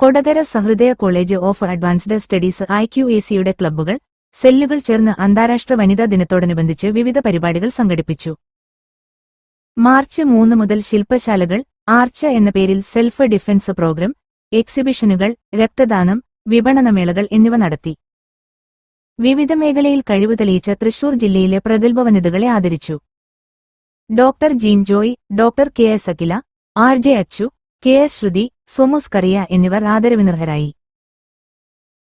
Kodakara Sahrudaya college of advanced studies I Q A സിയുടെ ക്ലബ്ബുകൾ സെല്ലുകൾ ചേർന്ന് അന്താരാഷ്ട്ര വനിതാ ദിനത്തോടനുബന്ധിച്ച് വിവിധ പരിപാടികൾ സംഘടിപ്പിച്ചു. മാർച്ച് മൂന്ന് മുതൽ ശില്പശാലകൾ ആർച്ച എന്ന പേരിൽ സെൽഫ് ഡിഫൻസ് പ്രോഗ്രാം എക്സിബിഷനുകൾ രക്തദാനം വിപണനമേളകൾ എന്നിവ നടത്തി. വിവിധ മേഖലയിൽ കഴിവ് തെളിയിച്ച തൃശൂർ ജില്ലയിലെ പ്രഗത്ഭ വനിതകളെ ആദരിച്ചു. Doctor Jean Joy doctor K S Akhila R J Achu K S Shruthi സോമുസ് കറിയ എന്നിവർ ആദരവിനർഹരായി.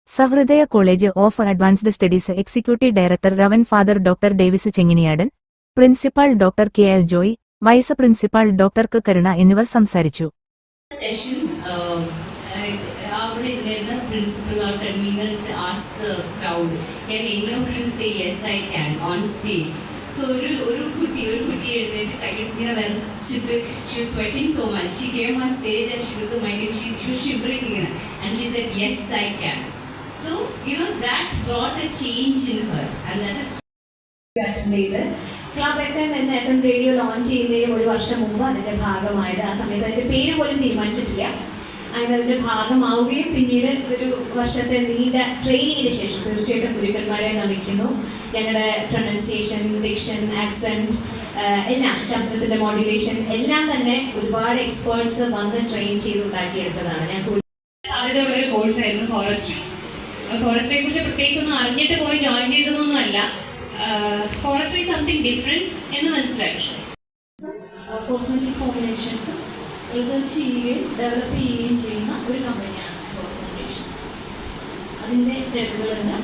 Sahrudaya college of advanced studies executive director Rev father doctor Davis Chenginiyadan principal doctor K L Joy vice principal doctor K Karuna എന്നിവർ സംസാരിച്ചു. Session uh, I- അവിടെ ഇരുന്ന principal or conveners as the crowd can any of you say yes I can on stage so ഒരു ഒരു കുട്ടി ഒരു കുട്ടി എഴുന്നേറ്റ് കൈ ഇങ്ങനെ വരച്ചിട്ട് she sweating so much she came on stage and she took my she she shivering ഇങ്ങനെ. And she said yes I can so you know that brought a change in her and ചെയ്ത് club F M എന്ന F M radio launch ചെയ്യുന്നതിന് ഒരു വർഷം മുമ്പ് അതിന്റെ ഭാഗമായത്. ആ സമയത്ത് അതിന്റെ പേര് പോലും തീരുമാനിച്ചിട്ടില്ല. അങ്ങനെ അതിന്റെ ഭാഗമാവുകയും പിന്നീട് ഒരു വർഷത്തെ നീണ്ട ട്രെയിനിങ്ങിന് ശേഷം തീർച്ചയായിട്ടും ഗുരുക്കന്മാരെ നമിക്കുന്നു. ഞങ്ങളുടെ പ്രൊണൗൺസിയേഷൻ ഡിക്ഷൻ ആക്സെന്റ് എല്ലാം ശബ്ദത്തിന്റെ മോഡുലേഷൻ എല്ലാം തന്നെ ഒരുപാട് എക്സ്പേർട്സ് വന്ന് ട്രെയിൻ ചെയ്ത് ഉണ്ടാക്കിയെടുത്തതാണ്. ഞാൻ സാധ്യതയുള്ള ഒരു കോഴ്സായിരുന്നു ഫോറസ്ട്രി ഫോറസ്ട്രിയെ കുറിച്ച് പ്രത്യേകിച്ച് ഒന്നും അറിഞ്ഞിട്ട് പോയി ജോയിൻ ചെയ്തതൊന്നുമല്ല. ഫോറസ്ട്രി സംതിങ് ഡിഫറെന്റ് എന്ന് മനസ്സിലാക്കി കോസ്മെറ്റിക് ഫോർമുലേഷൻസ് റിസർച്ച് ചെയ്യുകയും ഡെവലപ്പ് ചെയ്യുകയും ചെയ്യുന്ന ഒരു കമ്പനിയാണ് കോസ്മെറ്റേഷൻസ് അതിന്റെ തിരക്കുകളുണ്ട്